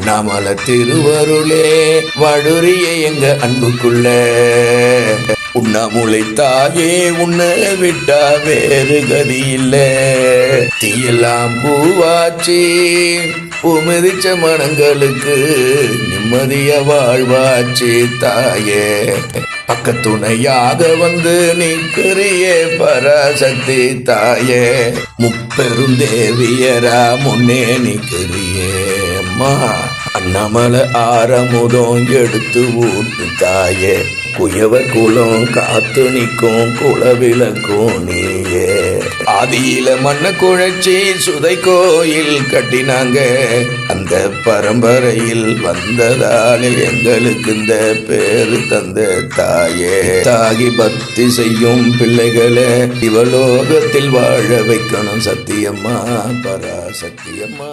அண்ணாமல திருவருளே வடுரிய எங்க அன்புக்குள்ள. உண்ணாமுளை தாயே உன்னை விட்டா வேறு கதி இல்ல தீயெல்லாம் பூவாச்சி உமிதிச்ச மனங்களுக்கு நிம்மதிய வாழ்வாச்சி தாயே. பக்கத்துணையாக வந்து நிற்கிறிய பராசக்தி தாயே. முப்பெருந்தேவியரா முன்னே நிற்கிறியே அம்மா. அண்ணாமலை ஆரமுதம் எடுத்து ஊட்டு தாயே. குயவர் குலம் காத்து நிற்கும் குலவிளக்கும் நீயே. ஆதியில மண்ண குழச்சி சுதை கோயில் கட்டினாங்க. அந்த பரம்பரையில் வந்ததால் எங்களுக்கு இந்த பேரு தந்த தாயே. தாகி பக்தி செய்யும் பிள்ளைகளை இவலோகத்தில் வாழ வைக்கணும் சத்தியம்மா பராசக்தியம்மா.